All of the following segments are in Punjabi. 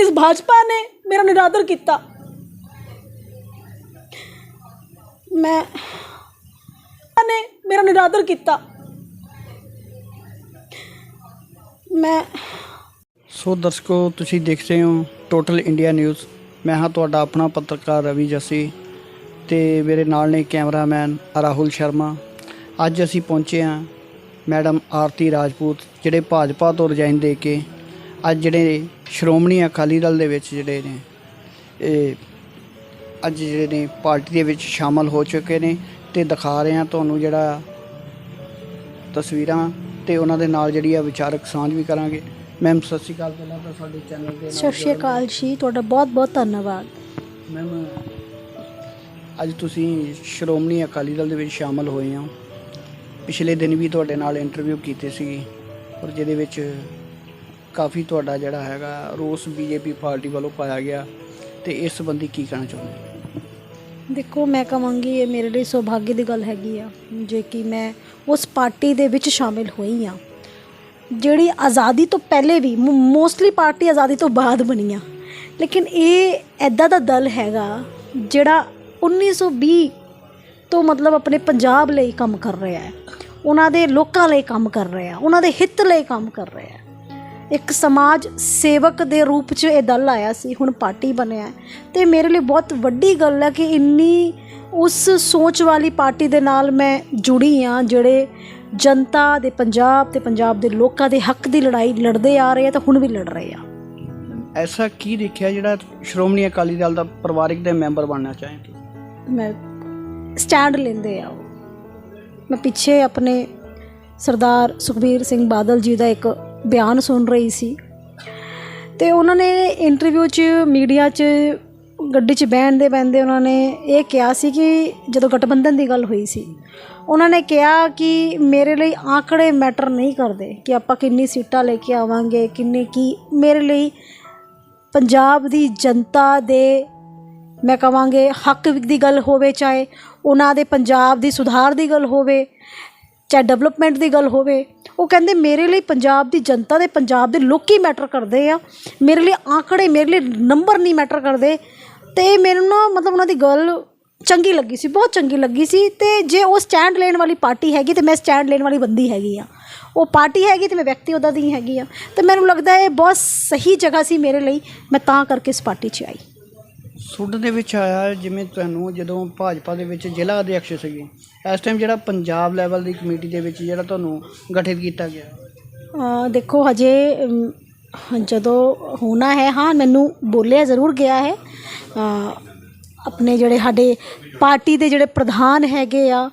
ਇਸ ਭਾਜਪਾ ਨੇ ਮੇਰਾ ਨਿਰਾਦਰ ਕੀਤਾ। ਮੈਂ ਨੇ ਮੇਰਾ ਨਿਰਾਦਰ ਕੀਤਾ। ਮੈਂ ਸੋ ਦਰਸ਼ਕੋ, ਤੁਸੀਂ ਦੇਖ ਰਹੇ ਹੋ ਟੋਟਲ ਇੰਡੀਆ ਨਿਊਜ਼ ਮੈਂ ਹਾਂ ਤੁਹਾਡਾ ਆਪਣਾ ਪੱਤਰਕਾਰ ਰਵੀ ਜੱਸੀ ਤੇ ਮੇਰੇ ਨਾਲ ਨੇ ਕੈਮਰਾਮੈਨ ਰਾਹੁਲ ਸ਼ਰਮਾ। ਅੱਜ ਅਸੀਂ ਪਹੁੰਚੇ ਹਾਂ ਮੈਡਮ ਆਰਤੀ ਰਾਜਪੂਤ, ਜਿਹੜੇ ਭਾਜਪਾ ਤੋਂ ਰਿਜ਼ਾਈਨ ਦੇ ਕੇ, ਅੱਜ ਜਿਹੜੇ ਸ਼੍ਰੋਮਣੀ ਅਕਾਲੀ ਦਲ ਦੇ ਵਿੱਚ ਜਿਹੜੇ ਨੇ ਇਹ ਅੱਜ ਜਿਹੜੇ ਨੇ ਪਾਰਟੀ ਦੇ ਵਿੱਚ ਸ਼ਾਮਲ ਹੋ ਚੁੱਕੇ ਨੇ ਤੇ ਦਿਖਾ ਰਹੇ ਹਾਂ ਤੁਹਾਨੂੰ ਜਿਹੜਾ ਤਸਵੀਰਾਂ ਤੇ ਉਹਨਾਂ ਦੇ ਨਾਲ ਜਿਹੜੀ ਆ ਵਿਚਾਰਕ ਸਾਂਝ ਵੀ ਕਰਾਂਗੇ। ਮੈਮ ਸਤਿ ਸ਼੍ਰੀ ਅਕਾਲ ਪਹਿਲਾਂ ਤਾਂ ਸਾਡੇ ਚੈਨਲ ਦੇ ਨਾਲ ਸਤਿ ਸ਼੍ਰੀ ਅਕਾਲ ਜੀ ਤੁਹਾਡਾ ਬਹੁਤ ਬਹੁਤ ਧੰਨਵਾਦ। ਮੈਮ ਅੱਜ ਤੁਸੀਂ ਸ਼੍ਰੋਮਣੀ ਅਕਾਲੀ ਦਲ ਦੇ ਵਿੱਚ ਸ਼ਾਮਲ ਹੋਏ ਹੋ। ਪਿਛਲੇ ਦਿਨ ਵੀ ਤੁਹਾਡੇ ਨਾਲ ਇੰਟਰਵਿਊ ਕੀਤੀ ਸੀ ਔਰ ਜਿਹਦੇ ਵਿੱਚ ਕਾਫੀ ਤੁਹਾਡਾ ਜਿਹੜਾ ਹੈਗਾ ਰੋਸ ਬੀਜੇਪੀ ਪਾਰਟੀ ਵੱਲੋਂ ਪਾਇਆ ਗਿਆ। ਤੇ ਇਸ ਸੰਬੰਧੀ ਕੀ ਕਹਿਣਾ ਚਾਹੁੰਦੇ ਦੇਖੋ, ਮੈਂ ਕਹਾਂਗੀ ਇਹ ਮੇਰੇ ਲਈ ਸੁਭਾਗੀ ਦੀ ਗੱਲ ਹੈਗੀ ਆ, ਜੇ ਕਿ ਮੈਂ ਉਸ ਪਾਰਟੀ ਦੇ ਵਿੱਚ ਸ਼ਾਮਿਲ ਹੋਈ ਆ। ਜਿਹੜੀ ਆਜ਼ਾਦੀ ਤੋਂ ਪਹਿਲੇ ਵੀ ਮੋਸਟਲੀ ਪਾਰਟੀ ਆਜ਼ਾਦੀ ਤੋਂ ਬਾਅਦ ਬਣੀ ਆ। ਲੇਕਿਨ ਇਹ ਐਦਾਂ ਦਾ ਦਲ ਹੈਗਾ, ਜਿਹੜਾ 1920 ਤੋਂ ਮਤਲਬ ਆਪਣੇ ਪੰਜਾਬ ਲਈ ਕੰਮ ਕਰ ਰਿਹਾ ਹੈ। ਉਹਨਾਂ ਦੇ ਲੋਕਾਂ ਲਈ ਕੰਮ ਕਰ ਰਿਹਾ, ਉਹਨਾਂ ਦੇ ਹਿੱਤ ਲਈ ਕੰਮ ਕਰ ਰਿਹਾ ਇੱਕ ਸਮਾਜ ਸੇਵਕ ਦੇ ਰੂਪ 'ਚ ਇਹ ਦਲ ਆਇਆ ਸੀ ਹੁਣ ਪਾਰਟੀ ਬਣਿਆ ਤੇ ਮੇਰੇ ਲਈ ਬਹੁਤ ਵੱਡੀ ਗੱਲ ਹੈ ਕਿ ਇੰਨੀ ਉਸ ਸੋਚ ਵਾਲੀ ਪਾਰਟੀ ਦੇ ਨਾਲ ਮੈਂ ਜੁੜੀ ਆ ਜਿਹੜੇ ਜਨਤਾ ਦੇ ਪੰਜਾਬ ਤੇ ਪੰਜਾਬ ਦੇ ਲੋਕਾਂ ਦੇ ਹੱਕ ਦੀ ਲੜਾਈ ਲੜਦੇ ਆ ਰਹੇ ਆ ਤੇ ਹੁਣ ਵੀ ਲੜ ਰਹੇ ਆ। ਐਸਾ ਕੀ ਦੇਖਿਆ ਜਿਹੜਾ ਸ਼੍ਰੋਮਣੀ ਅਕਾਲੀ ਦਲ ਦਾ ਪਰਿਵਾਰਿਕ ਦੇ ਮੈਂਬਰ ਬਣਨਾ ਚਾਹੇ ਮੈਂ ਸਟੈਂਡ ਲੈਂਦੇ ਆ ਮੈਂ ਪਿੱਛੇ ਆਪਣੇ ਸਰਦਾਰ ਸੁਖਬੀਰ ਸਿੰਘ ਬਾਦਲ ਜੀ ਦਾ ਇੱਕ ਬਿਆਨ ਸੁਣ ਰਹੀ ਸੀ। ਤੇ ਉਹਨਾਂ ਨੇ ਇੰਟਰਵਿਊ 'ਚ ਮੀਡੀਆ 'ਚ, ਗੱਡੀ 'ਚ ਬਹਿਣ ਦੇ ਬਹਿੰਦੇ ਉਹਨਾਂ ਨੇ ਇਹ ਕਿਹਾ ਸੀ ਕਿ ਜਦੋਂ ਗਠਬੰਧਨ ਦੀ ਗੱਲ ਹੋਈ ਸੀ, ਉਹਨਾਂ ਨੇ ਕਿਹਾ ਕਿ ਮੇਰੇ ਲਈ ਆંકੜੇ ਮੈਟਰ ਨਹੀਂ ਕਰਦੇ ਕਿ ਆਪਾਂ ਕਿੰਨੀ ਸੀਟਾਂ ਲੈ ਕੇ ਆਵਾਂਗੇ, ਕਿੰਨੇ ਕੀ। ਮੇਰੇ ਲਈ ਪੰਜਾਬ ਦੀ ਜਨਤਾ ਦੇ, ਮੈਂ ਕਹਾਂਗੇ ਹੱਕ ਦੀ ਗੱਲ ਹੋਵੇ ਚਾਹੇ, ਉਹਨਾਂ ਦੇ ਪੰਜਾਬ ਦੀ ਸੁਧਾਰ ਦੀ ਗੱਲ ਹੋਵੇ ਚਾਹੇ ਡਿਵੈਲਪਮੈਂਟ ਦੀ ਗੱਲ ਹੋਵੇ, ਉਹ ਕਹਿੰਦੇ ਮੇਰੇ ਲਈ ਪੰਜਾਬ ਦੀ ਜਨਤਾ ਦੇ ਪੰਜਾਬ ਦੇ ਲੋਕੀ ਮੈਟਰ ਕਰਦੇ ਆ। ਮੇਰੇ ਲਈ ਆંકੜੇ ਮੇਰੇ ਲਈ ਨੰਬਰ ਨਹੀਂ ਮੈਟਰ ਕਰਦੇ। ਤੇ ਮੈਨੂੰ ਨਾ ਮਤਲਬ ਉਹਨਾਂ ਦੀ ਗੱਲ ਚੰਗੀ ਲੱਗੀ ਸੀ, ਬਹੁਤ ਚੰਗੀ ਲੱਗੀ ਸੀ। ਤੇ ਜੇ ਉਹ ਸਟੈਂਡ ਲੈਣ ਵਾਲੀ ਪਾਰਟੀ ਹੈਗੀ, ਤੇ ਮੈਂ ਸਟੈਂਡ ਲੈਣ ਵਾਲੀ ਬੰਦੀ ਹੈਗੀ ਆ। ਉਹ ਪਾਰਟੀ ਹੈਗੀ ਤੇ ਮੈਂ ਵਿਅਕਤੀ ਉਹਦਾ ਦੀ ਹੈਗੀ ਆ। ਤੇ ਮੈਨੂੰ ਲੱਗਦਾ ਇਹ ਬਹੁਤ ਸਹੀ ਜਗ੍ਹਾ ਸੀ ਮੇਰੇ ਲਈ, ਮੈਂ ਤਾਂ ਕਰਕੇ ਇਸ ਪਾਰਟੀ 'ਚ ਆਈ। ਸੁੱਡ ਦੇ ਵਿੱਚ ਆਇਆ ਜਿਵੇਂ ਤੁਹਾਨੂੰ ਜਦੋਂ ਭਾਜਪਾ ਦੇ ਵਿੱਚ ਜ਼ਿਲ੍ਹਾ ਅਧਿਕਸ਼ ਸੀਗੇ। ਇਸ ਟਾਈਮ ਜਿਹੜਾ ਪੰਜਾਬ ਲੈਵਲ ਦੀ ਕਮੇਟੀ ਦੇ ਵਿੱਚ ਜਿਹੜਾ ਤੁਹਾਨੂੰ ਗਠਿਤ ਕੀਤਾ ਗਿਆ। ਦੇਖੋ, ਹਜੇ ਜਦੋਂ ਹੋਣਾ ਹੈ, ਹਾਂ, ਮੈਨੂੰ ਬੋਲਿਆ ਜ਼ਰੂਰ ਗਿਆ ਹੈ। ਆਪਣੇ ਜਿਹੜੇ ਸਾਡੇ ਪਾਰਟੀ ਦੇ ਜਿਹੜੇ ਪ੍ਰਧਾਨ ਹੈਗੇ ਆ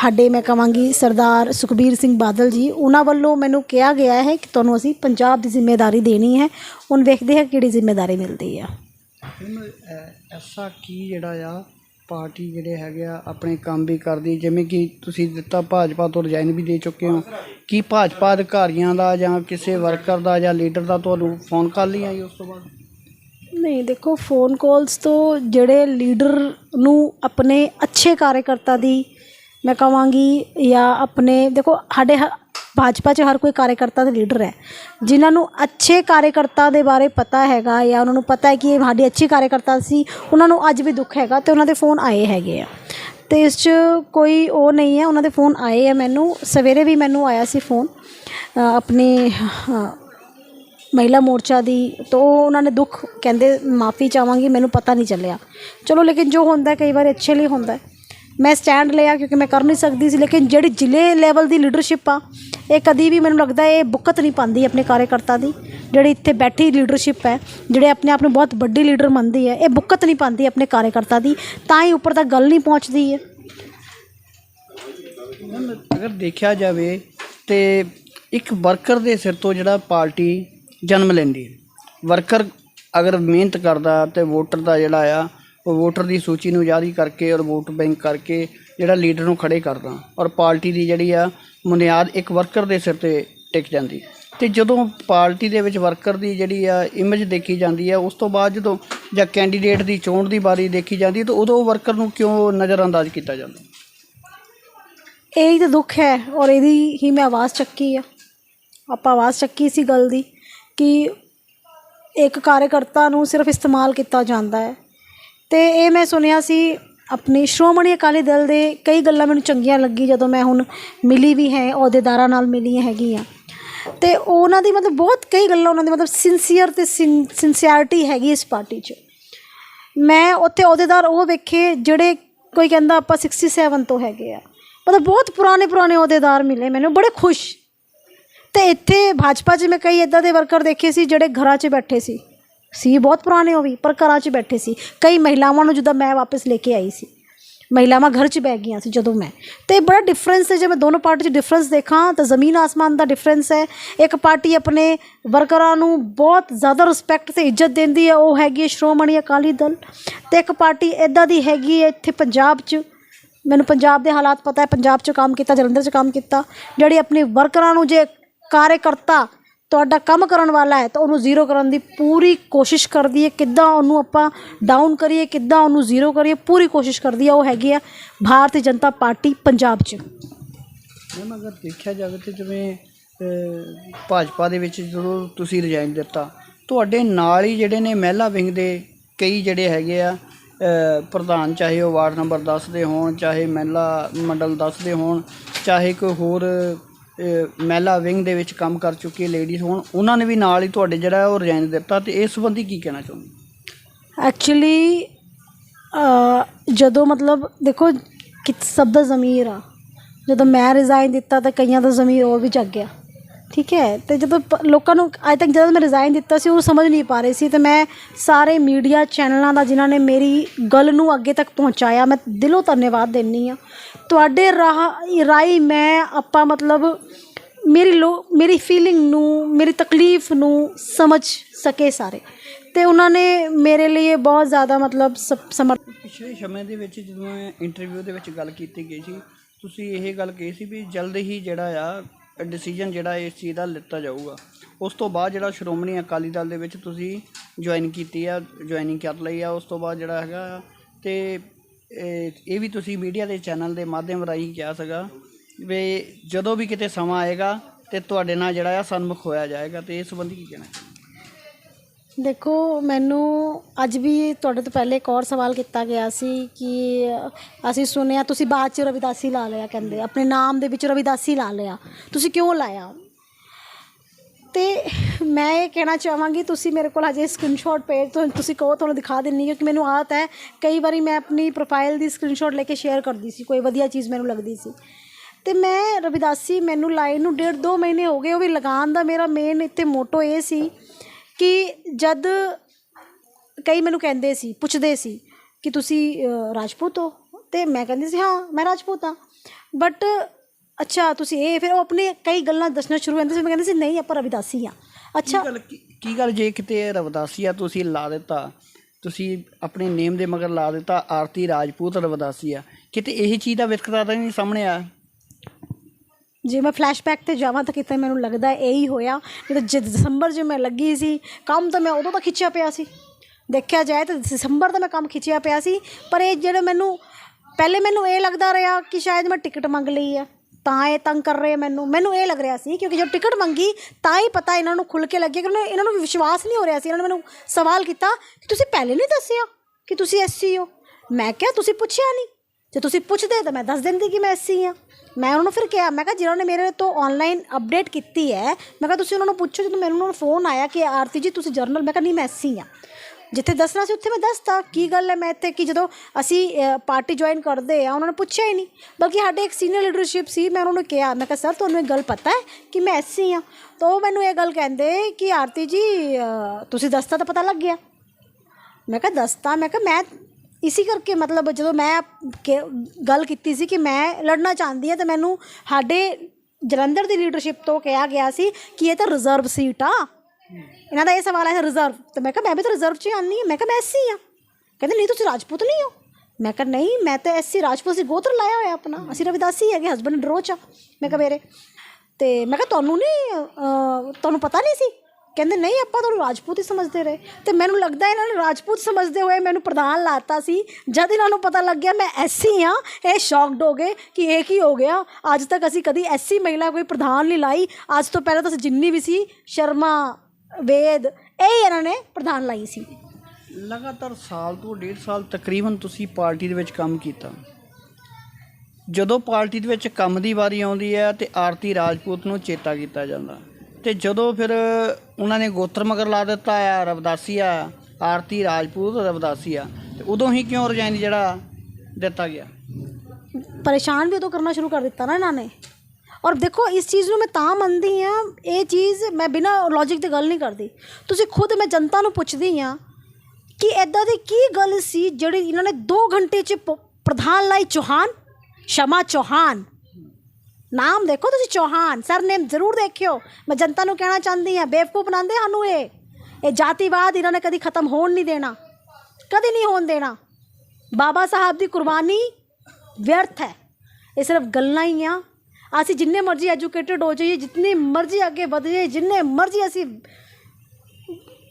ਸਾਡੇ ਮੈਂ ਕਹਾਂਗੀ ਸਰਦਾਰ ਸੁਖਬੀਰ ਸਿੰਘ ਬਾਦਲ ਜੀ, ਉਹਨਾਂ ਵੱਲੋਂ ਮੈਨੂੰ ਕਿਹਾ ਗਿਆ ਹੈ ਕਿ ਤੁਹਾਨੂੰ ਅਸੀਂ ਪੰਜਾਬ ਦੀ ਜ਼ਿੰਮੇਵਾਰੀ ਦੇਣੀ ਹੈ। ਹੁਣ ਵੇਖਦੇ ਹਾਂ ਕਿਹੜੀ ਜ਼ਿੰਮੇਵਾਰੀ ਮਿਲਦੀ ਆ। ਐਸਾ ਕੀ ਜਿਹੜਾ ਆ, ਪਾਰਟੀ ਜਿਹੜੇ ਹੈਗੇ ਆ, ਆਪਣੇ ਕੰਮ ਵੀ ਕਰਦੀ, ਜਿਵੇਂ ਕਿ ਤੁਸੀਂ ਦਿੱਤਾ ਭਾਜਪਾ ਤੋਂ ਰਿਜ਼ਾਈਨ ਵੀ ਦੇ ਚੁੱਕੇ ਹੋ। ਕੀ ਭਾਜਪਾ ਅਧਿਕਾਰੀਆਂ ਦਾ ਜਾਂ ਕਿਸੇ ਵਰਕਰ ਦਾ ਜਾਂ ਲੀਡਰ ਦਾ ਤੁਹਾਨੂੰ ਫੋਨ ਕਾਲ ਨਹੀਂ ਆਈ ਉਸ ਤੋਂ ਬਾਅਦ? ਨਹੀਂ, ਦੇਖੋ, ਫੋਨ ਕਾਲਸ ਤੋਂ ਜਿਹੜੇ ਲੀਡਰ ਨੂੰ ਆਪਣੇ ਅੱਛੇ ਕਾਰਜਕਰਤਾ ਦੀ ਮੈਂ ਕਹਾਂਗੀ ਜਾਂ ਆਪਣੇ, ਦੇਖੋ, ਸਾਡੇ ਹ- ਭਾਜਪਾ 'ਚ ਹਰ ਕੋਈ ਕਾਰਜਕਰਤਾ ਤੇ ਲੀਡਰ ਹੈ। ਜਿਨ੍ਹਾਂ ਨੂੰ ਅੱਛੇ ਕਾਰਜਕਰਤਾ ਦੇ ਬਾਰੇ ਪਤਾ ਹੈਗਾ ਜਾਂ ਉਹਨਾਂ ਨੂੰ ਪਤਾ ਹੈ ਕਿ ਇਹ ਸਾਡੀ ਅੱਛੀ ਕਾਰਜਕਰਤਾ ਸੀ, ਉਹਨਾਂ ਨੂੰ ਅੱਜ ਵੀ ਦੁੱਖ ਹੈਗਾ ਤੇ ਉਹਨਾਂ ਦੇ ਫੋਨ ਆਏ ਹੈਗੇ ਆ। ਤੇ ਇਸ 'ਚ ਕੋਈ ਉਹ ਨਹੀਂ ਹੈ, ਉਹਨਾਂ ਦੇ ਫੋਨ ਆਏ ਆ ਮੈਨੂੰ। ਸਵੇਰੇ ਵੀ ਮੈਨੂੰ ਆਇਆ ਸੀ ਫੋਨ ਆਪਣੇ ਮਹਿਲਾ ਮੋਰਚਾ ਦੀ। ਤੋਂ ਉਹਨਾਂ ਨੇ ਦੁੱਖ ਕਹਿੰਦੇ, ਮਾਫੀ ਚਾਹਾਂਗੀ, ਮੈਨੂੰ ਪਤਾ ਨਹੀਂ ਚੱਲਿਆ। ਚਲੋ ਲੇਕਿਨ ਜੋ ਹੁੰਦਾ ਕਈ ਵਾਰ ਅੱਛੇ ਲਈ ਹੁੰਦਾ ਮੈਂ ਸਟੈਂਡ ਲਿਆ ਕਿਉਂਕਿ ਮੈਂ ਕਰ ਨਹੀਂ ਸਕਦੀ ਸੀ, ਲੇਕਿਨ ਜਿਹੜੀ ਜ਼ਿਲ੍ਹੇ ਲੈਵਲ ਦੀ ਲੀਡਰਸ਼ਿਪ ਆ, ਇਹ ਕਦੀ ਵੀ ਮੈਨੂੰ ਲੱਗਦਾ ਇਹ ਬੁੱਕਤ ਨਹੀਂ ਪਾਉਂਦੀ ਆਪਣੇ ਕਾਰਜਕਰਤਾ ਦੀ, ਜਿਹੜੀ ਇੱਥੇ ਬੈਠੀ ਲੀਡਰਸ਼ਿਪ ਹੈ, ਜਿਹੜੇ ਆਪਣੇ ਆਪ ਨੂੰ ਬਹੁਤ ਵੱਡੀ ਲੀਡਰ ਮੰਨਦੀ ਹੈ, ਇਹ ਬੁੱਕਤ ਨਹੀਂ ਪਾਉਂਦੀ ਆਪਣੇ ਕਾਰਜਕਰਤਾ ਦੀ, ਤਾਂ ਹੀ ਉੱਪਰ ਤੱਕ ਗੱਲ ਨਹੀਂ ਪਹੁੰਚਦੀ ਹੈ। ਅਗਰ ਦੇਖਿਆ ਜਾਵੇ ਤੇ ਇੱਕ ਵਰਕਰ ਦੇ ਸਿਰ ਤੋਂ ਜਿਹੜਾ ਪਾਰਟੀ ਜਨਮ ਲੈਂਦੀ ਹੈ ਵਰਕਰ ਅਗਰ ਮਿਹਨਤ ਕਰਦਾ ਤੇ ਵੋਟਰ ਦਾ ਜਿਹੜਾ ਆ ਵੋਟਰ ਦੀ ਸੂਚੀ ਨੂੰ ਜਾਰੀ ਕਰਕੇ ਔਰ ਵੋਟ ਬੈਂਕ ਕਰਕੇ ਜਿਹੜਾ ਲੀਡਰ ਨੂੰ ਖੜੇ ਕਰਦਾ ਔਰ ਪਾਰਟੀ ਦੀ ਜਿਹੜੀ ਆ ਬੁਨਿਆਦ ਇੱਕ ਵਰਕਰ ਦੇ ਸਿਰ ਤੇ ਟਿਕ ਜਾਂਦੀ। ਤੇ ਜਦੋਂ ਪਾਰਟੀ ਦੇ ਵਿੱਚ ਵਰਕਰ ਦੀ ਜਿਹੜੀ ਆ ਇਮੇਜ ਦੇਖੀ ਜਾਂਦੀ ਆ, ਉਸ ਤੋਂ ਬਾਅਦ ਜਦੋਂ ਜਾਂ ਕੈਂਡੀਡੇਟ ਦੀ ਚੋਣ ਦੀ ਵਾਰੀ ਦੇਖੀ ਜਾਂਦੀ ਤਾਂ ਉਦੋਂ ਵਰਕਰ ਨੂੰ ਕਿਉਂ ਨਜ਼ਰਅੰਦਾਜ਼ ਕੀਤਾ ਜਾਂਦਾ? ਇਹੀ ਤਾਂ ਦੁੱਖ ਹੈ ਔਰ ਇਹਦੀ ਹੀ ਮੈਂ ਆਵਾਜ਼ ਚੱਕੀ ਆ। ਆਪਾਂ ਆਵਾਜ਼ ਚੱਕੀ ਸੀ ਗੱਲ ਦੀ ਕਿ ਇੱਕ ਕਾਰਜਕਰਤਾ ਨੂੰ ਸਿਰਫ ਇਸਤੇਮਾਲ ਕੀਤਾ ਜਾਂਦਾ ਹੈ। ਅਤੇ ਇਹ ਮੈਂ ਸੁਣਿਆ ਸੀ, ਆਪਣੀ ਸ਼੍ਰੋਮਣੀ ਅਕਾਲੀ ਦਲ ਦੇ ਕਈ ਗੱਲਾਂ ਮੈਨੂੰ ਚੰਗੀਆਂ ਲੱਗੀ ਜਦੋਂ ਮੈਂ ਹੁਣ ਮਿਲੀ ਵੀ ਹੈ, ਅਹੁਦੇਦਾਰਾਂ ਨਾਲ ਮਿਲੀ ਹੈਗੀ ਆ ਤੇ ਉਹਨਾਂ ਦੀ ਮਤਲਬ ਬਹੁਤ ਕਈ ਗੱਲਾਂ, ਉਹਨਾਂ ਦੀ ਮਤਲਬ ਸਿੰਸੀਅਰ ਤੇ ਸਿੰਸੀਅਰਿਟੀ ਹੈਗੀ ਇਸ ਪਾਰਟੀ 'ਚ। ਮੈਂ ਉੱਥੇ ਅਹੁਦੇਦਾਰ ਉਹ ਵੇਖੇ ਜਿਹੜੇ ਕੋਈ ਕਹਿੰਦਾ ਆਪਾਂ 67 ਤੋਂ ਹੈਗੇ ਆ। ਮਤਲਬ ਬਹੁਤ ਪੁਰਾਣੇ ਪੁਰਾਣੇ ਅਹੁਦੇਦਾਰ ਮਿਲੇ ਮੈਨੂੰ, ਬੜੇ ਖੁਸ਼। ਤੇ ਇੱਥੇ ਭਾਜਪਾ 'ਚ ਮੈਂ ਕਈ ਇਦਾਂ ਦੇ ਵਰਕਰ ਦੇਖੇ ਸੀ ਜਿਹੜੇ ਘਰਾਂ 'ਚ ਬੈਠੇ ਸੀ। ਸੀ, ਬਹੁਤ ਪੁਰਾਣੇ ਉਹ ਵੀ, ਪਰ ਘਰਾਂ 'ਚ ਬੈਠੇ ਸੀ। ਕਈ ਮਹਿਲਾਵਾਂ ਨੂੰ ਜਿੱਦਾਂ ਮੈਂ ਵਾਪਸ ਲੈ ਕੇ ਆਈ ਸੀ, ਮਹਿਲਾਵਾਂ ਘਰ 'ਚ ਬਹਿ ਗਈਆਂ ਸੀ ਜਦੋਂ ਮੈਂ। ਤੇ ਬੜਾ ਡਿਫਰੈਂਸ ਹੈ, ਜੇ ਮੈਂ ਦੋਨੋਂ ਪਾਰਟੀ 'ਚ ਡਿਫਰੈਂਸ ਦੇਖਾਂ, ਤਾਂ ਜ਼ਮੀਨ ਆਸਮਾਨ ਦਾ ਡਿਫਰੈਂਸ ਹੈ। ਇੱਕ ਪਾਰਟੀ ਆਪਣੇ ਵਰਕਰਾਂ ਨੂੰ ਬਹੁਤ ਜ਼ਿਆਦਾ ਰਿਸਪੈਕਟ ਤੇ ਇੱਜ਼ਤ ਦਿੰਦੀ ਹੈ, ਉਹ ਹੈਗੀ ਹੈ ਸ਼੍ਰੋਮਣੀ ਅਕਾਲੀ ਦਲ। ਤੇ ਇੱਕ ਪਾਰਟੀ ਇਦਾਂ ਦੀ ਹੈਗੀ ਹੈ ਇੱਥੇ ਪੰਜਾਬ 'ਚ। ਮੈਨੂੰ ਪੰਜਾਬ ਦੇ ਹਾਲਾਤ ਪਤਾ ਹੈ, ਪੰਜਾਬ 'ਚ ਕੰਮ ਕੀਤਾ, ਜਲੰਧਰ 'ਚ ਕੰਮ ਕੀਤਾ। ਜਿਹੜੀ ਆਪਣੇ ਵਰਕਰਾਂ ਨੂੰ ਜੇ ਕਾਰਜਕਰਤਾ ਤੁਹਾਡਾ ਕੰਮ ਕਰਨ ਵਾਲਾ ਹੈ ਤਾਂ ਉਹਨੂੰ ਜ਼ੀਰੋ ਕਰਨ ਦੀ ਪੂਰੀ ਕੋਸ਼ਿਸ਼ ਕਰਦੀ ਹੈ। ਕਿੱਦਾਂ ਉਹਨੂੰ ਆਪਾਂ ਡਾਊਨ ਕਰੀਏ, ਕਿੱਦਾਂ ਉਹਨੂੰ ਜ਼ੀਰੋ ਕਰੀਏ, ਪੂਰੀ ਕੋਸ਼ਿਸ਼ ਕਰਦੀ ਹੈ। ਉਹ ਹੈਗੀ ਆ ਭਾਰਤੀ ਜਨਤਾ ਪਾਰਟੀ ਪੰਜਾਬ 'ਚ। ਮੈਮ ਅਗਰ ਦੇਖਿਆ ਜਾਵੇ ਤੇ ਜਿਵੇਂ ਭਾਜਪਾ ਦੇ ਵਿੱਚ ਜਦੋਂ ਤੁਸੀਂ ਰਿਜ਼ਾਈਨ ਦਿੱਤਾ, ਤੁਹਾਡੇ ਨਾਲ ਹੀ ਜਿਹੜੇ ਨੇ ਮਹਿਲਾ ਵਿੰਗ ਦੇ ਕਈ ਜਿਹੜੇ ਹੈਗੇ ਆ ਪ੍ਰਧਾਨ, ਚਾਹੇ ਉਹ ਵਾਰਡ ਨੰਬਰ 10 ਦੇ ਹੋਣ, ਚਾਹੇ ਮਹਿਲਾ ਮੰਡਲ 10 ਦੇ ਹੋਣ, ਚਾਹੇ ਕੋਈ ਹੋਰ ਮਹਿਲਾ ਵਿੰਗ ਦੇ ਵਿੱਚ ਕੰਮ ਕਰ ਚੁੱਕੀ ਲੇਡੀਜ਼ ਹੋਣ ਉਹਨਾਂ ਨੇ ਵੀ ਨਾਲ ਹੀ ਤੁਹਾਡੇ ਜਿਹੜਾ ਉਹ ਰਿਜ਼ਾਈਨ ਦਿੱਤਾ ਤੇ ਇਸ ਸੰਬੰਧੀ ਕੀ ਕਹਿਣਾ ਚਾਹੁੰਦੇ ਐਕਚੁਅਲੀ ਜਦੋਂ ਮਤਲਬ ਦੇਖੋ ਕਿ ਸਭ ਦਾ ਜ਼ਮੀਰ ਆ। ਜਦੋਂ ਮੈਂ ਰਿਜ਼ਾਈਨ ਦਿੱਤਾ ਤਾਂ ਕਈਆਂ ਦਾ ਜ਼ਮੀਰ ਹੋਰ ਵੀ ਜਗ ਗਿਆ। ਠੀਕ ਹੈ? ਤੇ ਜਦੋਂ ਪ- ਲੋਕਾਂ ਨੂੰ ਅੱਜ ਤੱਕ ਜਦੋਂ ਮੈਂ ਰਿਜ਼ਾਈਨ ਦਿੱਤਾ ਸੀ, ਉਹ ਸਮਝ ਨਹੀਂ ਪਾ ਰਹੇ ਸੀ, ਤੇ ਮੈਂ ਸਾਰੇ ਮੀਡੀਆ ਚੈਨਲਾਂ ਦਾ ਜਿਨ੍ਹਾਂ ਨੇ ਮੇਰੀ ਗੱਲ ਨੂੰ ਅੱਗੇ ਤੱਕ ਪਹੁੰਚਾਇਆ, ਮੈਂ ਦਿਲੋਂ ਧੰਨਵਾਦ ਦਿੰਨੀ ਆ ਤੁਹਾਡੇ ਰਾਹ ਰਾਈ ਮੈਂ ਆਪਾਂ ਮਤਲਬ ਮੇਰੀ ਲੋ, ਮੇਰੀ ਫੀਲਿੰਗ ਨੂੰ, ਮੇਰੀ ਤਕਲੀਫ ਨੂੰ ਸਮਝ ਸਕੇ ਸਾਰੇ। ਤੇ ਉਹਨਾਂ ਨੇ ਮੇਰੇ ਲਈ ਬਹੁਤ ਜ਼ਿਆਦਾ ਮਤਲਬ ਸਪ- ਸਮਰਥ ਪਿਛਲੇ ਸਮੇਂ ਦੇ ਵਿੱਚ ਜਦੋਂ ਇੰਟਰਵਿਊ ਦੇ ਵਿੱਚ ਗੱਲ ਕੀਤੀ ਗਈ ਸੀ, ਤੁਸੀਂ ਇਹ ਗੱਲ ਕਹੀ ਸੀ ਵੀ ਜਲਦ ਹੀ ਜਿਹੜਾ ਆ ਡਿਸੀਜਨ ਜਿਹੜਾ ਇਸ ਚੀਜ਼ ਦਾ ਲਿੱਤਾ ਜਾਊਗਾ। ਉਸ ਤੋਂ ਬਾਅਦ ਜਿਹੜਾ ਸ਼੍ਰੋਮਣੀ ਅਕਾਲੀ ਦਲ ਦੇ ਵਿੱਚ ਤੁਸੀਂ ਜੁਆਇਨ ਕੀਤੀ ਆ ਜੁਆਇਨਿੰਗ ਕਰ ਲਈ ਆ, ਉਸ ਤੋਂ ਬਾਅਦ ਜਿਹੜਾ ਹੈਗਾ ਆ ਤੇ ਇਹ ਵੀ ਤੁਸੀਂ ਮੀਡੀਆ ਦੇ ਚੈਨਲ ਦੇ ਮਾਧਿਅਮ ਰਾਹੀਂ ਕਿਹਾ ਸੀਗਾ ਵੀ ਜਦੋਂ ਵੀ ਕਿਤੇ ਸਮਾਂ ਆਏਗਾ ਤੇ ਤੁਹਾਡੇ ਨਾਲ ਜਿਹੜਾ ਆ ਸਨਮੁਖ ਹੋਇਆ ਜਾਏਗਾ, ਤੇ ਇਸ ਸੰਬੰਧੀ ਕੀ ਕਹਿਣਾ ਦੇਖੋ, ਮੈਨੂੰ ਅੱਜ ਵੀ ਤੁਹਾਡੇ ਤੋਂ ਪਹਿਲੇ ਇੱਕ ਔਰ ਸਵਾਲ ਕੀਤਾ ਗਿਆ ਸੀ ਕਿ ਅਸੀਂ ਸੁਣਿਆ, ਤੁਸੀਂ ਬਾਅਦ ਚ ਰਵਿਦਾਸੀ ਲਾ ਲਿਆ ਕਹਿੰਦੇ। ਆਪਣੇ ਨਾਮ ਦੇ ਵਿੱਚ ਰਵਿਦਾਸੀ ਲਾ ਲਿਆ। ਤੁਸੀਂ ਕਿਉਂ ਲਾਇਆ? ਤੇ ਮੈਂ ਇਹ ਕਹਿਣਾ ਚਾਹਾਂਗੀ, ਤੁਸੀਂ ਮੇਰੇ ਕੋਲ ਹਜੇ ਸਕਰੀਨਸ਼ਾਟ ਭੇਜ ਤੋਂ, ਤੁਸੀਂ ਕਹੋ, ਤੁਹਾਨੂੰ ਦਿਖਾ ਦਿੰਨੀ ਕਿਉਂਕਿ ਮੈਨੂੰ ਆਦਤ ਹੈ। ਕਈ ਵਾਰੀ ਮੈਂ ਆਪਣੀ ਪ੍ਰੋਫਾਈਲ ਦੀ ਸਕਰੀਨਸ਼ਾਟ ਲੈ ਕੇ ਸ਼ੇਅਰ ਕਰਦੀ ਸੀ, ਕੋਈ ਵਧੀਆ ਚੀਜ਼ ਮੈਨੂੰ ਲੱਗਦੀ ਸੀ। ਤੇ ਮੈਂ ਰਵਿਦਾਸੀ, ਮੈਨੂੰ ਲਾਈਨ ਨੂੰ ਡੇਢ ਦੋ ਮਹੀਨੇ ਹੋ ਗਏ, ਉਹ ਵੀ ਲਗਾਉਣ ਦਾ ਮੇਰਾ ਮੇਨ ਇੱਥੇ ਮੋਟੋ ਇਹ ਸੀ ਕਿ ਜਦ ਕਈ ਮੈਨੂੰ ਕਹਿੰਦੇ ਸੀ, ਪੁੱਛਦੇ ਸੀ ਕਿ ਤੁਸੀਂ ਰਾਜਪੂਤ ਹੋ? ਤੇ ਮੈਂ ਕਹਿੰਦੀ ਸੀ, ਹਾਂ, ਮੈਂ ਰਾਜਪੂਤ ਹਾਂ। ਬਟ ਅੱਛਾ, ਤੁਸੀਂ ਇਹ ਫਿਰ ਉਹ ਆਪਣੇ ਕਈ ਗੱਲਾਂ ਦੱਸਣਾ ਸ਼ੁਰੂ ਹੁੰਦੇ ਸੀ। ਮੈਂ ਕਹਿੰਦੀ ਸੀ, ਨਹੀਂ, ਆਪਾਂ ਰਵਿਦਾਸੀ ਆ ਅੱਛਾ। ਕੀ ਗੱਲ ਜੇ ਕਿਤੇ ਰਵਿਦਾਸੀ ਆ, ਤੁਸੀਂ ਲਾ ਦਿੱਤਾ। ਤੁਸੀਂ ਆਪਣੇ ਨੇਮ ਦੇ ਮਗਰ ਲਾ ਦਿੱਤਾ, ਆਰਤੀ ਰਾਜਪੂਤ ਰਵਦਾਸੀਆ ਕਿਤੇ ਇਹ ਚੀਜ਼ ਦਾ ਵਿਤਕਰਾ ਤਾਂ ਨਹੀਂ ਸਾਹਮਣੇ ਆਇਆ? ਜੇ ਮੈਂ ਫਲੈਸ਼ਬੈਕ ਤੇ ਜਾਵਾਂ ਤਾਂ ਕਿਤੇ ਮੈਨੂੰ ਲੱਗਦਾ ਇਹੀ ਹੋਇਆ। ਜਦੋਂ ਜ- ਦਸੰਬਰ 'ਚ ਮੈਂ ਲੱਗੀ ਸੀ, ਕੰਮ ਤਾਂ ਮੈਂ ਉਦੋਂ ਤਾਂ ਖਿੱਚਿਆ ਪਿਆ ਸੀ। ਦੇਖਿਆ ਜਾਏ ਤਾਂ ਦਸੰਬਰ ਦਾ ਮੈਂ ਕੰਮ ਖਿੱਚਿਆ ਪਿਆ ਸੀ, ਪਰ ਇਹ ਜਿਹੜੇ ਮੈਨੂੰ, ਪਹਿਲੇ ਮੈਨੂੰ ਇਹ ਲੱਗਦਾ ਰਿਹਾ ਕਿ ਸ਼ਾਇਦ ਮੈਂ ਟਿਕਟ ਮੰਗ ਲਈ ਆ ਤਾਂ ਇਹ ਤੰਗ ਕਰ ਰਹੇ ਮੈਨੂੰ। ਮੈਨੂੰ ਇਹ ਲੱਗ ਰਿਹਾ ਸੀ ਕਿਉਂਕਿ ਜਦ ਟਿਕਟ ਮੰਗੀ, ਤਾਂ ਹੀ ਪਤਾ ਇਹਨਾਂ ਨੂੰ ਖੁੱਲ ਕੇ ਲੱਗਿਆ ਕਿ ਉਹਨਾਂ- ਇਹਨਾਂ ਨੂੰ ਵਿਸ਼ਵਾਸ ਨਹੀਂ ਹੋ ਰਿਹਾ ਸੀ। ਇਹਨਾਂ ਨੇ ਮੈਨੂੰ ਸਵਾਲ ਕੀਤਾ ਕਿ ਤੁਸੀਂ ਪਹਿਲੇ ਨਹੀਂ ਦੱਸਿਆ ਕਿ ਤੁਸੀਂ ਐਸਸੀ ਹੋ? ਮੈਂ ਕਿਹਾ, ਤੁਸੀਂ ਪੁੱਛਿਆ ਨਹੀਂ। ਜੇ ਤੁਸੀਂ ਪੁੱਛਦੇ ਤਾਂ ਮੈਂ ਦੱਸ ਦਿੰਦੀ ਕਿ ਮੈਂ ਐਸਸੀ ਹਾਂ। ਮੈਂ ਉਹਨਾਂ ਨੂੰ ਫਿਰ ਕਿਹਾ, ਮੈਂ ਕਿਹਾ ਜਿਨ੍ਹਾਂ ਨੇ ਮੇਰੇ ਤੋਂ ਆਨਲਾਈਨ ਅਪਡੇਟ ਕੀਤੀ ਹੈ, ਮੈਂ ਕਿਹਾ ਤੁਸੀਂ ਉਹਨਾਂ ਨੂੰ ਪੁੱਛੋ ਜਦੋਂ ਮੈਨੂੰ ਉਹਨਾਂ ਨੂੰ ਫੋਨ ਆਇਆ ਕਿ ਆਰਤੀ ਜੀ, ਤੁਸੀਂ ਜਰਨਲ ਮੈਂ ਕਿਹਾ ਨਹੀਂ, ਮੈਂ ਐਸੀ ਆ ਜਿੱਥੇ ਦੱਸਣਾ ਸੀ, ਉੱਥੇ ਮੈਂ ਦੱਸਤਾ ਕੀ ਗੱਲ ਹੈ, ਮੈਂ ਇੱਥੇ ਕਿ ਜਦੋਂ ਅਸੀਂ ਪਾਰਟੀ ਜੁਆਇਨ ਕਰਦੇ ਆ, ਉਹਨਾਂ ਨੇ ਪੁੱਛਿਆ ਹੀ ਨਹੀਂ। ਬਲਕਿ ਸਾਡੇ ਇੱਕ ਸੀਨੀਅਰ ਲੀਡਰਸ਼ਿਪ ਸੀ, ਮੈਂ ਉਹਨਾਂ ਨੂੰ ਕਿਹਾ, ਮੈਂ ਕਿਹਾ ਸਰ ਤੁਹਾਨੂੰ ਇਹ ਗੱਲ ਪਤਾ ਹੈ ਕਿ ਮੈਂ ਐਸੀ ਆ ਤਾਂ ਉਹ ਮੈਨੂੰ ਇਹ ਗੱਲ ਕਹਿੰਦੇ ਕਿ ਆਰਤੀ ਜੀ ਤੁਸੀਂ ਦੱਸਤਾ ਤਾਂ ਪਤਾ ਲੱਗ ਗਿਆ। ਮੈਂ ਕਿਹਾ, ਦੱਸਤਾ। ਮੈਂ ਕਿਹਾ, ਮੈਂ ਇਸੇ ਕਰਕੇ ਮਤਲਬ ਜਦੋਂ ਮੈਂ ਕਿ- ਗੱਲ ਕੀਤੀ ਸੀ ਕਿ ਮੈਂ ਲੜਨਾ ਚਾਹੁੰਦੀ ਹਾਂ, ਤਾਂ ਮੈਨੂੰ ਸਾਡੇ ਜਲੰਧਰ ਦੀ ਲੀਡਰਸ਼ਿਪ ਤੋਂ ਕਿਹਾ ਗਿਆ ਸੀ ਕਿ ਇਹ ਤਾਂ ਰਿਜ਼ਰਵ ਸੀਟ ਆ। ਇਹਨਾਂ ਦਾ ਇਹ ਸਵਾਲ ਹੈ ਰਿਜ਼ਰਵ ਤੇ ਮੈਂ ਕਿਹਾ, ਮੈਂ ਵੀ ਤਾਂ ਰਿਜ਼ਰਵ 'ਚ ਹੀ ਆਉਂਦੀ ਹਾਂ, ਮੈਂ ਕਿਹਾ, ਮੈਂ ਐਸੀ ਆ ਕਹਿੰਦੇ, ਨਹੀਂ, ਤੁਸੀਂ ਰਾਜਪੂਤ ਨਹੀਂ ਹੋ? ਮੈਂ ਕਿਹਾ, ਨਹੀਂ, ਮੈਂ ਤਾਂ ਐਸਸੀ ਰਾਜਪੂਤ ਸੀ, ਗੋਤਰ ਲਾਇਆ ਹੋਇਆ ਆਪਣਾ। ਅਸੀਂ ਰਵਿਦਾਸੀ ਹੈਗੇ ਹਸਬੰਡ ਡਰੋਚ ਆ। ਮੈਂ ਕਿਹਾ, ਮੇਰੇ? ਤੇ ਮੈਂ ਕਿਹਾ, ਤੁਹਾਨੂੰ ਨਹੀਂ ਤੁਹਾਨੂੰ ਪਤਾ ਨਹੀਂ ਸੀ? ਕਹਿੰਦੇ, ਨਹੀਂ, ਆਪਾਂ ਤੁਹਾਨੂੰ ਰਾਜਪੂਤ ਹੀ ਸਮਝਦੇ ਰਹੇ। ਤੇ ਮੈਨੂੰ ਲੱਗਦਾ ਇਹਨਾਂ ਨੇ ਰਾਜਪੂਤ ਸਮਝਦੇ ਹੋਏ ਮੈਨੂੰ ਪ੍ਰਧਾਨ ਲਾਤਾ ਸੀ। ਜਦ ਇਹਨਾਂ ਨੂੰ ਪਤਾ ਲੱਗ ਗਿਆ, ਮੈਂ ਐਸੀ ਆ ਇਹ ਸ਼ੌਕਡ ਹੋ ਗਏ ਕਿ ਇਹ ਕੀ ਹੋ ਗਿਆ? ਅੱਜ ਤੱਕ ਅਸੀਂ ਕਦੀ ਐਸੀ ਮਹਿਲਾ ਕੋਈ ਪ੍ਰਧਾਨ ਨਹੀਂ ਲਾਈ। ਅੱਜ ਤੋਂ ਪਹਿਲਾਂ ਤਾਂ ਜਿੰਨੀ ਵੀ ਸੀ, ਸ਼ਰਮਾ, ਵੇਦ, ਇਹ ਇਹਨਾਂ ਨੇ ਪ੍ਰਧਾਨ ਲਾਈ ਸੀ। ਲਗਾਤਾਰ ਸਾਲ ਤੋਂ ਡੇਢ ਸਾਲ ਤਕਰੀਬਨ ਤੁਸੀਂ ਪਾਰਟੀ ਦੇ ਵਿੱਚ ਕੰਮ ਕੀਤਾ। ਜਦੋਂ ਪਾਰਟੀ ਦੇ ਵਿੱਚ ਕੰਮ ਦੀ ਵਾਰੀ ਆਉਂਦੀ ਹੈ ਤੇ ਆਰਤੀ ਰਾਜਪੂਤ ਨੂੰ ਚੇਤਾ ਕੀਤਾ ਜਾਂਦਾ। ਤੇ ਜਦੋਂ ਫਿਰ ਉਹਨਾਂ ਨੇ ਗੋਤਰ ਮਗਰ ਲਾ ਦਿੱਤਾ ਆ, ਰਵਦਾਸੀਆ, ਆਰਤੀ, ਰਾਜਪੂਤ, ਰਵਦਾਸੀਆ, ਤੇ ਉਦੋਂ ਹੀ ਕਿਉਂ ਰਜਾਈਨ ਜਿਹੜਾ ਦਿੱਤਾ ਗਿਆ? ਪਰੇਸ਼ਾਨ ਵੀ ਉਦੋਂ ਕਰਨਾ ਸ਼ੁਰੂ ਕਰ ਦਿੱਤਾ ਨਾ ਇਹਨਾਂ ਨੇ। ਔਰ ਦੇਖੋ, ਇਸ ਚੀਜ਼ ਨੂੰ ਮੈਂ ਤਾਂ ਮੰਨਦੀ ਆ ਇਹ ਚੀਜ਼ ਮੈਂ ਬਿਨਾ ਲੌਜੀਕ ਤੇ ਗੱਲ ਨਹੀਂ ਕਰਦੀ। ਤੁਸੀਂ ਖੁਦ ਮੈਂ ਜਨਤਾ ਨੂੰ ਪੁੱਛਦੀ ਆ ਕਿ ਐਦਾਂ ਦੀ ਕੀ ਗੱਲ ਸੀ ਜਿਹੜੀ ਇਹਨਾਂ ਨੇ 2 ਘੰਟੇ ਚ ਪ- ਪ੍ਰਧਾਨ ਲਾਈ ਚੌਹਾਨ, ਸ਼ਮਾ ਚੌਹਾਨ? ਨਾਮ ਦੇਖੋ ਤੁਸੀਂ, ਚੌਹਾਨ, ਸਰਨੇਮ ਜ਼ਰੂਰ ਦੇਖਿਓ। ਮੈਂ ਜਨਤਾ ਨੂੰ ਕਹਿਣਾ ਚਾਹੁੰਦੀ ਹਾਂ, ਬੇਵਕੂਫ ਬਣਾਉਂਦੇ ਸਾਨੂੰ ਇਹ। ਇਹ ਜਾਤੀਵਾਦ ਇਹਨਾਂ ਨੇ ਕਦੀ ਖਤਮ ਹੋਣ ਨਹੀਂ ਦੇਣਾ, ਕਦੀ ਨਹੀਂ ਹੋਣ ਦੇਣਾ। ਬਾਬਾ ਸਾਹਿਬ ਦੀ ਕੁਰਬਾਨੀ ਵਿਅਰਥ ਹੈ। ਇਹ ਸਿਰਫ ਗੱਲਾਂ ਹੀ ਆ। ਅਸੀਂ ਜਿੰਨੇ ਮਰਜ਼ੀ ਐਜੂਕੇਟਿਡ ਹੋ ਜਾਈਏ, ਜਿੰਨੇ ਮਰਜ਼ੀ ਅੱਗੇ ਵਧ ਜਾਈਏ ਜਿੰਨੇ ਮਰਜ਼ੀ ਅਸੀਂ,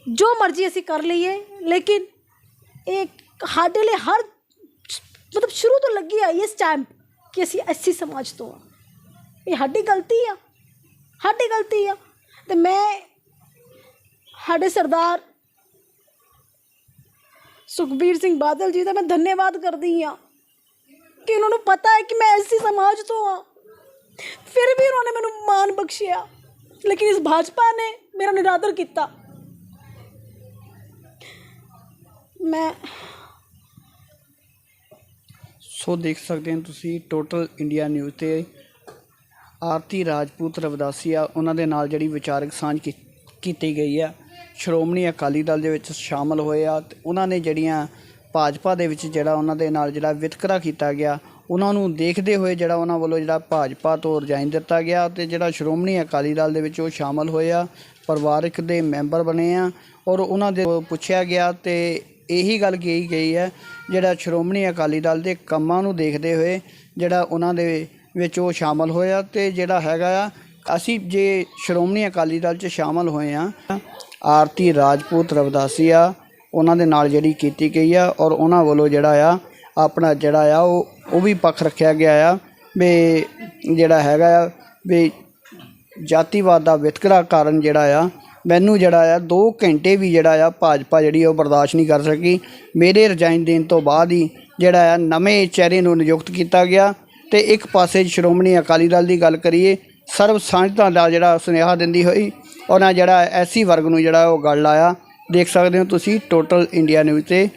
ਜੋ ਮਰਜ਼ੀ ਅਸੀਂ ਕਰ ਲਈਏ, ਲੇਕਿਨ ਇਹ ਸਾਡੇ ਲਈ ਹਰ, ਮਤਲਬ ਸ਼ੁਰੂ ਤੋਂ ਲੱਗੀ ਆ ਹੈ ਸਟੈਂਪ ਕਿ ਅਸੀਂ ਐਸੀ ਸਮਾਜ ਤੋਂ ਆ। ਇਹ ਸਾਡੀ ਗਲਤੀ ਆ, ਸਾਡੀ ਗਲਤੀ ਆ। ਤੇ ਮੈਂ ਸਾਡੇ ਸਰਦਾਰ ਸੁਖਬੀਰ ਸਿੰਘ ਬਾਦਲ ਜੀ ਦਾ ਮੈਂ ਧੰਨਵਾਦ ਕਰਦੀ ਆ ਕਿ ਉਹਨਾਂ ਨੂੰ ਪਤਾ ਹੈ ਕਿ ਮੈਂ ਐਸੀ ਸਮਾਜ ਤੋਂ ਆ ਫਿਰ ਵੀ ਉਹਨਾਂ ਨੇ ਮੈਨੂੰ ਮਾਣ ਬਖਸ਼ਿਆ। ਲੇਕਿਨ ਇਸ ਭਾਜਪਾ ਨੇ ਮੇਰਾ ਨਿਰਾਦਰ ਕੀਤਾ। ਮੈਂ ਸੋ ਦੇਖ ਸਕਦੇ ਹੋ ਤੁਸੀਂ ਟੋਟਲ ਇੰਡੀਆ ਨਿਊਜ਼ ਤੇ ਆਰਤੀ ਰਾਜਪੂਤ ਰਵਦਾਸੀਆ ਉਹਨਾਂ ਦੇ ਨਾਲ ਜਿਹੜੀ ਵਿਚਾਰਕ ਸਾਂਝ ਕੀ- ਕੀਤੀ ਗਈ ਆ। ਸ਼੍ਰੋਮਣੀ ਅਕਾਲੀ ਦਲ ਦੇ ਵਿੱਚ ਸ਼ਾਮਲ ਹੋਏ ਆ ਤੇ ਉਹਨਾਂ ਨੇ ਜਿਹੜੀਆਂ ਭਾਜਪਾ ਦੇ ਵਿੱਚ ਜਿਹੜਾ ਉਹਨਾਂ ਦੇ ਨਾਲ ਜਿਹੜਾ ਵਿਤਕਰਾ ਕੀਤਾ ਗਿਆ, ਉਹਨਾਂ ਨੂੰ ਦੇਖਦੇ ਹੋਏ ਜਿਹੜਾ ਉਹਨਾਂ ਵੱਲੋਂ ਜਿਹੜਾ ਭਾਜਪਾ ਤੋਂ ਰਜਾਈਨ ਦਿੱਤਾ ਗਿਆ ਤੇ ਜਿਹੜਾ ਸ਼੍ਰੋਮਣੀ ਅਕਾਲੀ ਦਲ ਦੇ ਵਿੱਚ ਉਹ ਸ਼ਾਮਲ ਹੋਏ ਆ, ਪਰਿਵਾਰਕ ਦੇ ਮੈਂਬਰ ਬਣੇ ਆ ਔਰ ਉਹਨਾਂ ਦੇ ਪੁੱਛਿਆ ਗਿਆ ਤੇ ਇਹੀ ਗੱਲ ਕਹੀ ਗਈ ਹੈ, ਜਿਹੜਾ ਸ਼੍ਰੋਮਣੀ ਅਕਾਲੀ ਦਲ ਦੇ ਕੰਮਾਂ ਨੂੰ ਦੇਖਦੇ ਹੋਏ ਜਿਹੜਾ ਉਹਨਾਂ ਦੇ ਵਿੱਚ ਉਹ ਸ਼ਾਮਲ ਹੋਇਆ ਤੇ ਜਿਹੜਾ ਹੈਗਾ ਆ, ਅਸੀਂ ਜੇ ਸ਼੍ਰੋਮਣੀ ਅਕਾਲੀ ਦਲ 'ਚ ਸ਼ਾਮਲ ਹੋਏ ਆ, ਆਰਤੀ ਰਾਜਪੂਤ ਰਵਦਾਸੀਆ ਉਹਨਾਂ ਦੇ ਨਾਲ ਜਿਹੜੀ ਕੀਤੀ ਗਈ ਆ ਔਰ ਉਹਨਾਂ ਵੱਲੋਂ ਜਿਹੜਾ ਆ, ਆਪਣਾ ਜਿਹੜਾ ਆ, ਉਹ ਉਹ ਵੀ ਪੱਖ ਰੱਖਿਆ ਗਿਆ ਆ ਵੀ ਜਿਹੜਾ ਹੈਗਾ ਆ ਵੀ ਜਾਤੀਵਾਦ ਦਾ ਵਿਤਕਰਾ ਕਾਰਨ ਜਿਹੜਾ ਆ, ਮੈਨੂੰ ਜਿਹੜਾ ਆ 2 ਘੰਟੇ ਵੀ ਜਿਹੜਾ ਆ ਭਾਜਪਾ ਜਿਹੜੀ ਉਹ ਬਰਦਾਸ਼ਤ ਨਹੀਂ ਕਰ ਸਕੀ। ਮੇਰੇ ਰਿਜ਼ਾਈਨ ਦੇਣ ਤੋਂ ਬਾਅਦ ਹੀ ਜਿਹੜਾ ਆ ਨਵੇਂ ਚਿਹਰੇ ਨੂੰ ਨਿਯੁਕਤ ਕੀਤਾ ਗਿਆ। ਤੇ ਇੱਕ ਪਾਸੇ ਸ਼੍ਰੋਮਣੀ ਅਕਾਲੀ ਦਲ ਦੀ ਗੱਲ ਕਰੀਏ, ਸਰਬ ਸਾਂਝਤਾ ਦਾ ਜਿਹੜਾ ਸੁਨੇਹਾ ਦਿੰਦੀ ਹੋਈ, ਉਹਨਾਂ ਜਿਹੜਾ ਐਸੀ ਵਰਗ ਨੂੰ ਜਿਹੜਾ ਉਹ ਗੱਲ ਲਾਇਆ। ਦੇਖ ਸਕਦੇ ਹੋ ਤੁਸੀਂ ਟੋਟਲ ਇੰਡੀਆ ਨਿਊਜ਼ ਤੇ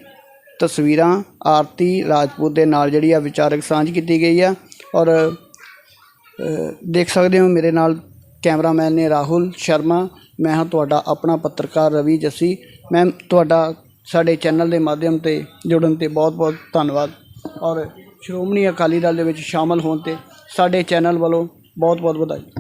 ਤਸਵੀਰਾਂ, ਆਰਤੀ ਰਾਜਪੂਤ ਦੇ ਨਾਲ ਜਿਹੜੀ ਆ ਵਿਚਾਰਕ ਸਾਂਝ ਕੀਤੀ ਗਈ ਆ। ਔਰ ਦੇਖ ਸਕਦੇ ਹੋ ਮੇਰੇ ਨਾਲ ਕੈਮਰਾਮੈਨ ਨੇ ਰਾਹੁਲ ਸ਼ਰਮਾ। ਮੈਂ ਹਾਂ ਤੁਹਾਡਾ ਆਪਣਾ ਪੱਤਰਕਾਰ ਰਵੀ ਜੱਸੀ। ਮੈਂ ਤੁਹਾਡਾ ਸਾਡੇ ਚੈਨਲ ਦੇ ਮਾਧਿਅਮ ਤੇ ਜੁੜਨ ਤੇ ਬਹੁਤ-ਬਹੁਤ ਧੰਨਵਾਦ। ਔਰ ਸ਼੍ਰੋਮਣੀ ਅਕਾਲੀ ਦਲ ਦੇ ਵਿੱਚ ਸ਼ਾਮਲ ਹੋਣ ਤੇ ਸਾਡੇ ਚੈਨਲ ਵੱਲੋਂ ਬਹੁਤ-ਬਹੁਤ ਵਧਾਈ।